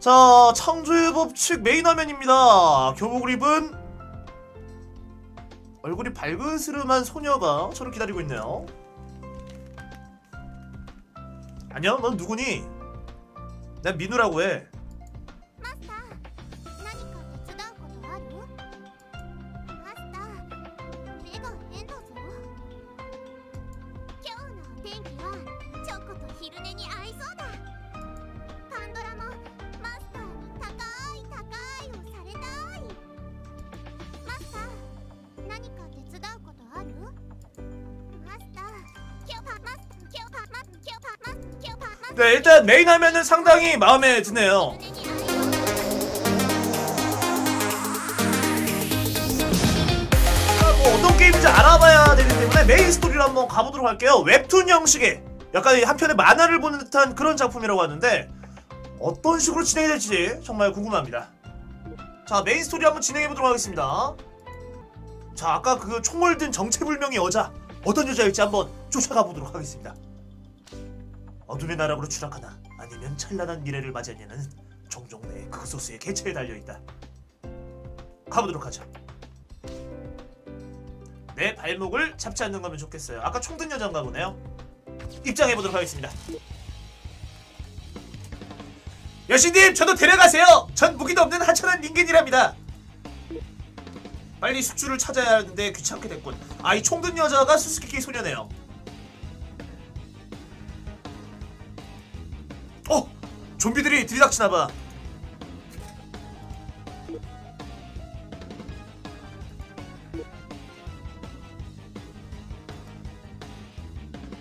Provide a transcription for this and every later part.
자, 창조의 법칙 메인 화면입니다. 교복을 입은 얼굴이 발그스름한 소녀가 저를 기다리고 있네요. 안녕, 넌 누구니? 난 민우라고 해. 네 일단 메인 화면은 상당히 마음에 드네요. 아, 뭐 어떤 게임인지 알아봐야 되기 때문에 메인 스토리로 한번 가보도록 할게요. 웹툰 형식의 약간 한 편의 만화를 보는 듯한 그런 작품이라고 하는데 어떤 식으로 진행이 될지 정말 궁금합니다. 자 메인 스토리 한번 진행해보도록 하겠습니다. 자 아까 그 총을 든 정체불명의 여자 어떤 여자일지 한번 쫓아가보도록 하겠습니다. 어둠의 나락으로 추락하나 아니면 찬란한 미래를 맞이하냐는 종종 내 그소스의 개체에 달려 있다. 가보도록 하죠. 내 발목을 잡지 않는 거면 좋겠어요. 아까 총 든 여자인가 보네요. 입장해 보도록 하겠습니다. 여신님, 저도 데려가세요. 전 무기도 없는 하찮은 인간이랍니다. 빨리 숙주를 찾아야 하는데 귀찮게 됐군. 아, 이 총 든 여자가 수수께끼 소녀네요. 좀비들이 들이닥치나봐.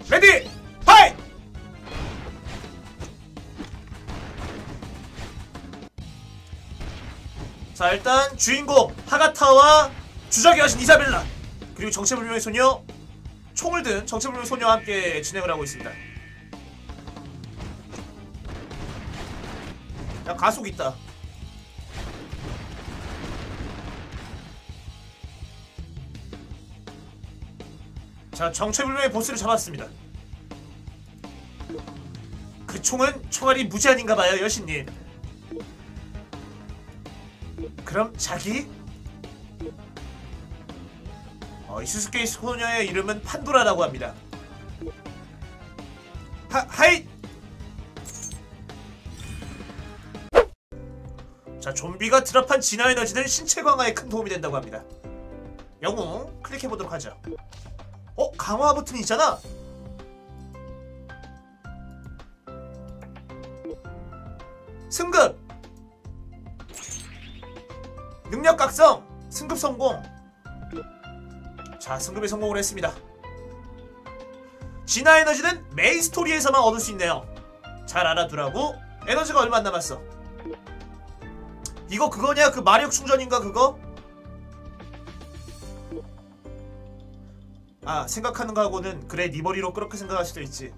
레디, 파이! 자 일단 주인공 하가타와 주작이 하신 이사벨라 그리고 정체불명의 소녀 총을 든 정체불명의 소녀와 함께 진행을 하고 있습니다 가속 있다 자 정체불명의 보스를 잡았습니다 그 총은 총알이 무제한인가봐요 여신님 그럼 자기? 어, 이스스케이 소녀의 이름은 판도라라고 합니다. 하, 하이! 자, 좀비가 드랍한 진화 에너지는 신체 강화에 큰 도움이 된다고 합니다. 영웅 클릭해보도록 하죠. 어? 강화 버튼이 있잖아? 승급! 능력 각성! 승급 성공! 자, 승급에 성공을 했습니다. 진화 에너지는 메인 스토리에서만 얻을 수 있네요. 잘 알아두라고. 에너지가 얼마 안 남았어. 이거 그거냐? 그 마력 충전인가 그거? 아, 생각하는 거하고는 그래 네 머리로 그렇게 생각할 수도 있지.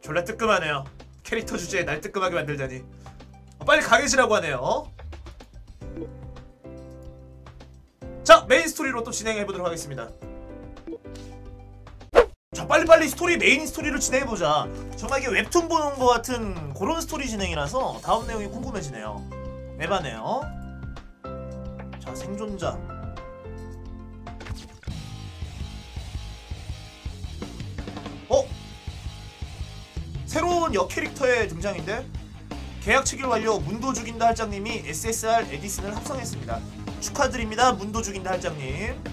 졸라 뜨끔하네요. 캐릭터 주제에 날 뜨끔하게 만들다니. 어, 빨리 강해지라고 하네요. 어? 자 메인 스토리로 또 진행해 보도록 하겠습니다. 자 빨리빨리 스토리 메인 스토리를 진행해 보자. 정말 이게 웹툰 보는 것 같은 그런 스토리 진행이라서 다음 내용이 궁금해지네요. 에바네요. 자 생존자. 어? 새로운 역 캐릭터의 등장인데 계약 체결 완료 문도 죽인다 할장님이 SSR 에디슨을 합성했습니다. 축하드립니다 문도 죽인다 할장님.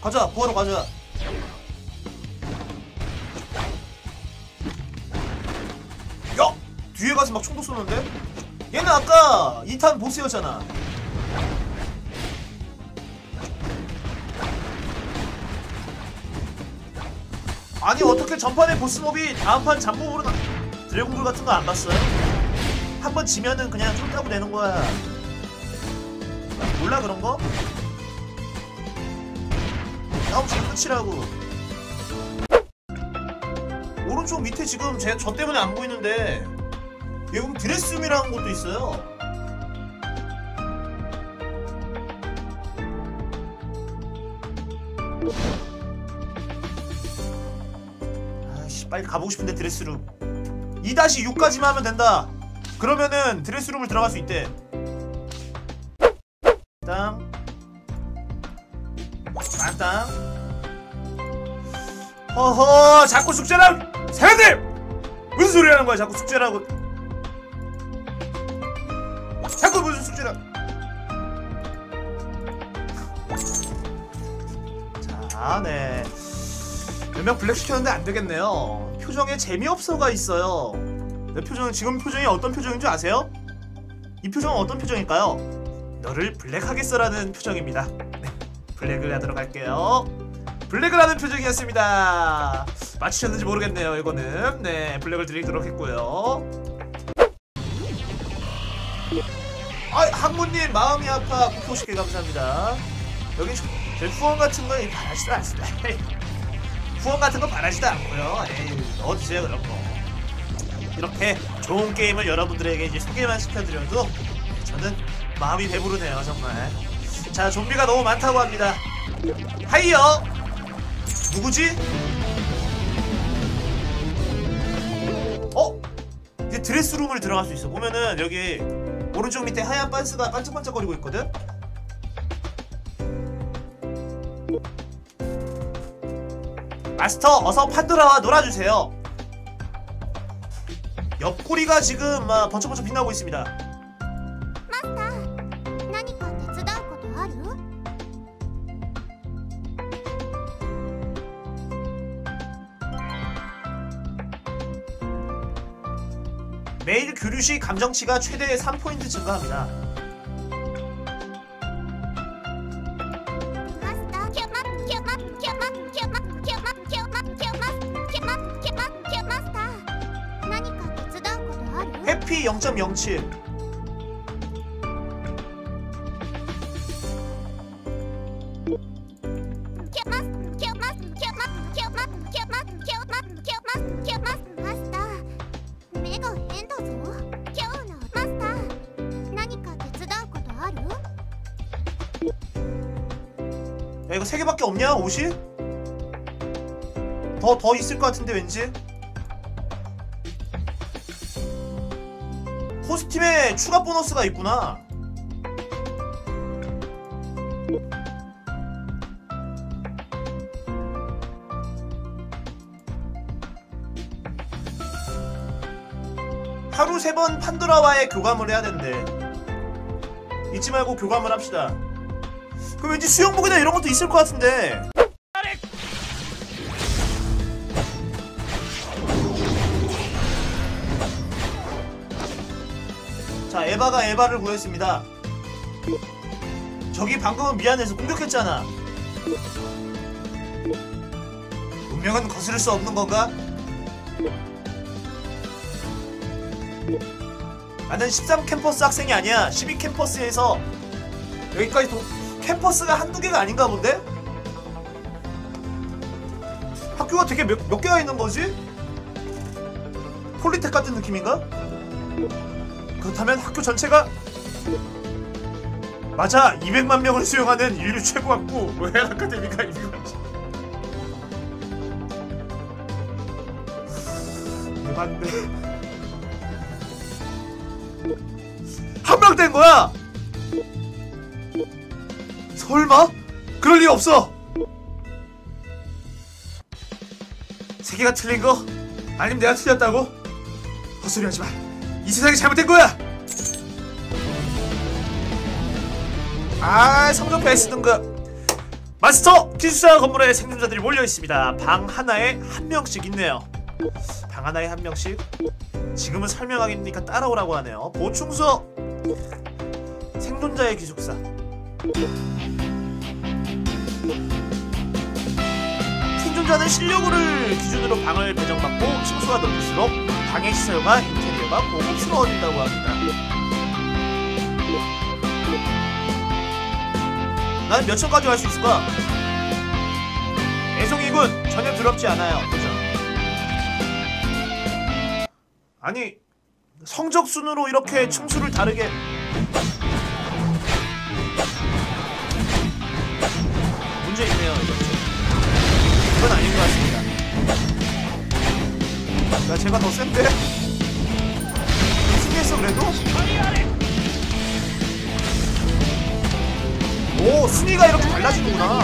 가자 구하러 가자. 가서 막 총도 쏘는데? 얘는 아까 2탄 보스였잖아. 아니 어떻게 전판의 보스몹이 다음판 잠복으로 나... 드래곤볼 같은 거 안 봤어요? 한 번 지면은 그냥 쫄타고 되는 거야 몰라 그런 거? 싸움치면 끝이라고 오른쪽 밑에 지금 제, 저 때문에 안 보이는데 여기 보면 드레스룸이라는 것도 있어요. 씨, 빨리 가보고 싶은데 드레스룸. 2-6까지만 하면 된다. 그러면은 드레스룸을 들어갈 수 있대. 땅. 만땅. 허허 자꾸 숙제랑 세대 무슨 소리 하는 거야 자꾸 숙제라고 자꾸 무슨 숙제라 자네. 몇명 블랙 시켰는데 안 되겠네요. 표정에 재미없어가 있어요. 내 표정 지금 표정이 어떤 표정인 줄 아세요? 이 표정은 어떤 표정일까요? 너를 블랙하겠어라는 표정입니다. 네, 블랙을 하도록 할게요. 블랙을 하는 표정이었습니다. 맞추셨는지 모르겠네요 이거는. 네 블랙을 드리도록 했고요 아 학무님 마음이 아파. 포시게 감사합니다. 여기 후원 같은 거 바라지도 않습니다. 후원 같은 거 바라지도 않고요. 에이 넣어주세요 그런 거. 이렇게 좋은 게임을 여러분들에게 이제 소개만 시켜드려도 저는 마음이 배부르네요 정말. 자 좀비가 너무 많다고 합니다. 하이요! 누구지? 어? 이제 드레스룸을 들어갈 수 있어. 보면은 여기 오른쪽 밑에 하얀 반스가 반짝반짝거리고 있거든? 마스터 어서 판도라와 놀아주세요 옆구리가 지금 막 번쩍번쩍 빛나고 있습니다 주식 감정치가 최대 3포인트 증가합니다. 해피 0.07 이거 3개밖에 없냐 옷이? 더 더 있을 것 같은데 왠지? 호스팀에 추가 보너스가 있구나. 하루 세 번 판도라와의 교감을 해야 된대. 잊지 말고 교감을 합시다 그 왠지 수영복이나 이런 것도 있을 것 같은데. 자, 에바가 에바를 구했습니다. 저기 방금은 미안해서 공격했잖아. 운명은 거스를 수 없는 건가? 나는 13 캠퍼스 학생이 아니야. 12 캠퍼스에서 여기까지 도, 캠퍼스가 한두 개가 아닌가 본데? 학교가 되게 몇, 몇 개가 있는 거지? 폴리텍 같은 느낌인가? 그렇다면 학교 전체가 맞아 200만 명을 수용하는 인류 최고 학부 왜 아카데미가 있는 거지? 맞네 한명 된 거야 설마? 그럴 리 없어. 세 개가 틀린 거? 아니면 내가 틀렸다고? 헛소리 하지 마. 이 세상이 잘못된 거야. 아, 성적 베이스 등급. 마스터 기숙사 건물에 생존자들이 몰려 있습니다. 방 하나에 한 명씩 있네요. 방 하나에 한 명씩. 지금은 설명하기니까 따라오라고 하네요. 보충소 생존자의 기숙사. 생존자는 실력을 기준으로 방을 배정받고 층수가 높을수록 방의 시설과 인테리어가 고급스러워진다고 합니다. 나는 몇 층까지 갈 수 있을까? 애송이군 전혀 두렵지 않아요. 그죠? 아니 성적 순으로 이렇게 층수를 다르게 야 제가 더 센데? 승리했어 그래도? 오 순위가 이렇게 달라지는구나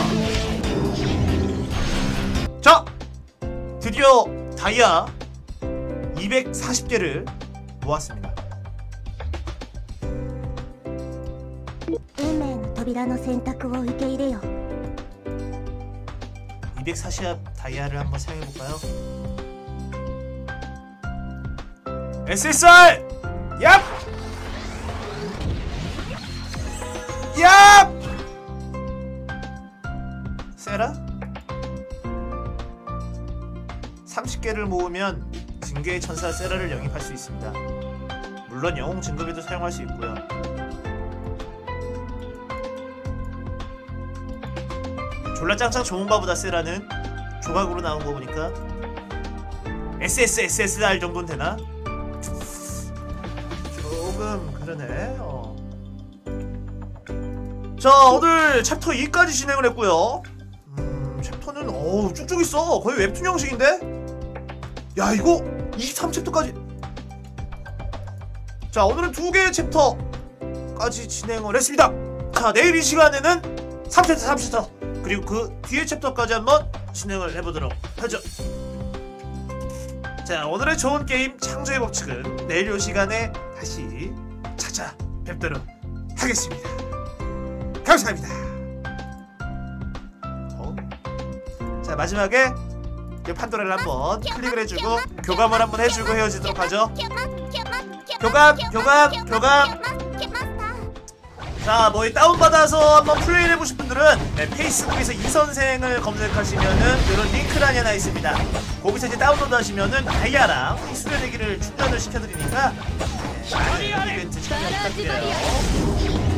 자 드디어 다이아 240개를 모았습니다 運命の扉の選択を受け入れよ 240 다이아를 한번 사용해볼까요? SSR! 얍! 얍! 세라? 30개를 모으면 징계의 천사 세라를 영입할 수 있습니다. 물론 영웅 증급에도 사용할 수 있고요. 졸라 짱짱 좋은 거보다 세라는 조각으로 나온 거 보니까 SS SSR 정도는 되나? 그러네. 어. 자 오늘 챕터 2까지 진행을 했고요. 음, 챕터는 어우 쭉쭉 있어. 거의 웹툰 형식인데? 야 이거 23챕터까지. 자 오늘은 두 개의 챕터까지 진행을 했습니다. 자 내일 이 시간에는 3챕터 3챕터 그리고 그 뒤에 챕터까지 한번 진행을 해보도록 하죠. 자 오늘의 좋은 게임 창조의 법칙은 내일 요 시간에 다시 뵙도록 하겠습니다. 감사합니다. 어? 자 마지막에 이 판도라를 한번 클릭을 해주고 교감을 한번 해주고 헤어지도록 하죠. 교감, 교감, 교감. 자, 뭐이 다운받아서 한번 플레이를 해보실 분들은 네, 페이스북에서 이 선생을 검색하시면은 이런 링크란이 하나 있습니다. 거기서 이제 다운로드 하시면은 다이아랑 수련내기를 충전을 시켜드리니까 ラジバリア